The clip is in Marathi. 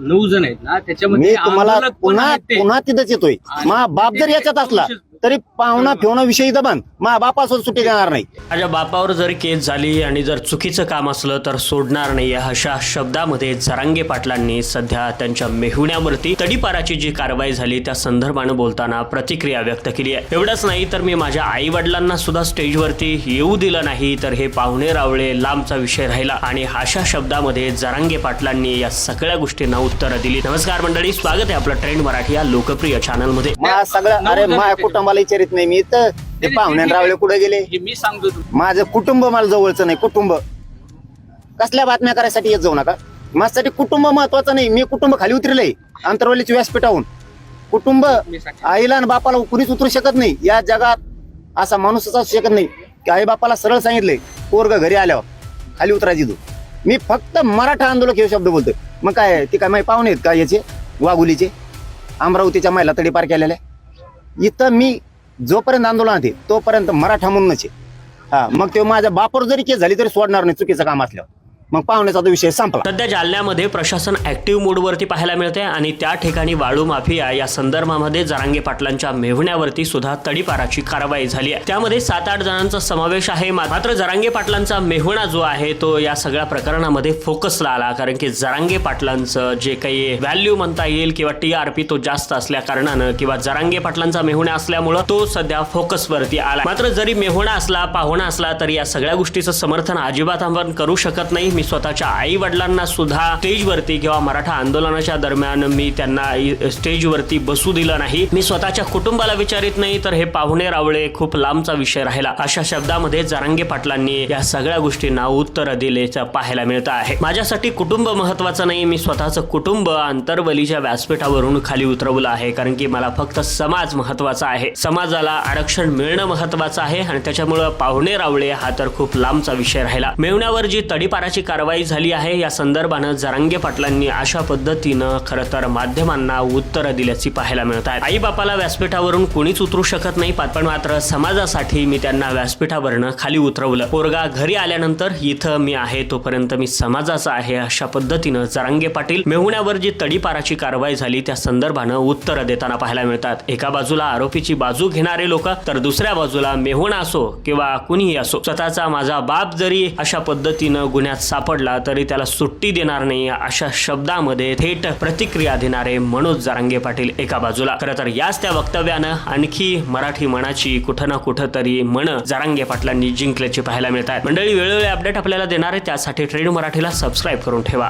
नऊ जण आहेत ना त्याच्यामध्ये मी तुम्हाला पुन्हा. पुन्हा तिथंच येतोय मा बाप जर याच्यात असला तरी पाहुणा फिवणा विषयी दबान मा बापासून सुट्टी देणार नाही. माझ्या बापावर जर केस झाली आणि जर चुकीचं काम असलं तर सोडणार नाही. अशा शब्दामध्ये जरांगे पाटलांनी सध्या त्यांच्या मेहुण्यावरती तडीपाराची जी कारवाई झाली त्या संदर्भानं बोलताना प्रतिक्रिया व्यक्त केली आहे. एवढंच नाही तर मी माझ्या आई वडिलांना सुद्धा स्टेजवरती येऊ दिलं नाही तर हे पाहुणे रावळे लांबचा विषय राहिला. आणि अशा शब्दामध्ये जरांगे पाटलांनी या सगळ्या गोष्टींना उत्तरं दिली. नमस्कार मंडळी स्वागत आहे आपलं ट्रेंड मराठी या लोकप्रिय चॅनलमध्ये सगळं अरे आहेत. कुटुंबाला विचारित नाही. मी तर ते पाहुणे रावळे कुठे गेले? हे मी सांगतो. माझं कुटुंब मला जवळचं नाही कुटुंब. कसल्या बातम्या करायसाठी येत जाऊ नका. माझ्यासाठी कुटुंब महत्वाचं नाही. मी कुटुंब खाली उतरलंय आंतरवलीच्या व्यासपीठाहून. कुटुंब. आईला आणि बापाला कुणीच उतरू शकत नाही. या जगात असा माणूसच असू शकत नाही. की आई बापाला सरळ सांगितलंय पोरग घरी आल्यावर खाली उतरायची तू. मी फक्त मराठा आंदोलक हे शब्द बोलतोय. मग काय ते काय माझे पाहुणे आहेत का याचे? वाघुलीचे? अमरावतीच्या महिला तडीपार केलेल्या. इथं मी जोपर्यंत आंदोलन आहे तोपर्यंत मराठा म्हणूनच आहे. हा मग ते माझ्या बापावर जरी केस झाली तरी सोडणार नाही चुकीचं काम असल्यावर. मग पाहुण्याचा तो विषय संपला. सध्या जालन्यामध्ये प्रशासन ऍक्टिव्ह मोडवरती पाहायला मिळते आणि त्या ठिकाणी वाळू माफिया या संदर्भामध्ये जरांगे पाटलांच्या मेव्हण्यावरती सुद्धा तडीपाराची कारवाई झाली आहे. त्यामध्ये सात आठ जणांचा समावेश आहे. मात्र जरांगे पाटलांचा मेहुणा जो आहे तो या सगळ्या प्रकरणामध्ये फोकसला आला. कारण की जरांगे पाटलांचं जे काही व्हॅल्यू म्हणता येईल किंवा टी आर पी तो जास्त असल्या कारणानं किंवा जरांगे पाटलांचा मेहुणा असल्यामुळं तो सध्या फोकसवरती आला. मात्र जरी मेहुणा असला पाहुणा असला तरी या सगळ्या गोष्टीचं समर्थन अजिबात आपण करू शकत नाही. मी स्वतःच्या आई वडिलांना सुद्धा स्टेजवरती किंवा मराठा आंदोलनाच्या दरम्यान मी त्यांना स्टेजवरती बसू दिलं नाही. मी स्वतःच्या कुटुंबाला विचारित नाही तर हे पाहुणे रावळे खूप लांबचा विषय राहिला. अशा शब्दामध्ये जरांगे पाटलांनी या सगळ्या गोष्टींना उत्तर दिल्याचं पाहायला मिळतं आहे. माझ्यासाठी कुटुंब महत्वाचं नाही मी स्वतःचं कुटुंब आंतरवलीच्या व्यासपीठावरून खाली उतरवलं आहे कारण की मला फक्त समाज महत्त्वाचा आहे. समाजाला आरक्षण मिळणं महत्वाचं आहे आणि त्याच्यामुळं पाहुणे रावळे हा तर खूप लांबचा विषय राहिला. मिळवण्यावर जी तडीपाराची कारवाई झाली आहे. या संदर्भानं जरांगे पाटलांनी अशा पद्धतीनं खरं तर माध्यमांना उत्तरं दिल्याची पाहायला मिळत आहे आई बापाला व्यासपीठावरून कोणीच उतरू शकत नाही. पण मात्र समाजासाठी मी त्यांना व्यासपीठावरनं खाली उतरवलं. पोरगा घरी आल्यानंतर इथं मी आहे तोपर्यंत मी समाजाचा आहे अशा पद्धतीनं जरांगे पाटील मेहुण्यावर जी तडीपाराची कारवाई झाली त्या संदर्भानं उत्तर देताना पाहायला मिळतात. एका बाजूला आरोपीची बाजू घेणारे लोक तर दुसऱ्या बाजूला मेहुणा असो किंवा कुणीही असो स्वतःचा माझा बाप जरी अशा पद्धतीनं गुन्ह्यात सापडला तरी त्याला सुट्टी देणार नाही. अशा शब्दामध्ये थेट प्रतिक्रिया देणारे मनोज जारांगे पाटील एका बाजूला. खरं तर याच त्या वक्तव्यानं आणखी मराठी मनाची कुठं ना कुठं तरी मन जारांगे पाटलांनी जिंकल्याची पाहायला मिळत आहे मंडळी वेळोवेळी अपडेट आपल्याला देणार आहे. त्यासाठी ट्रेड मराठीला सबस्क्राईब करून ठेवा.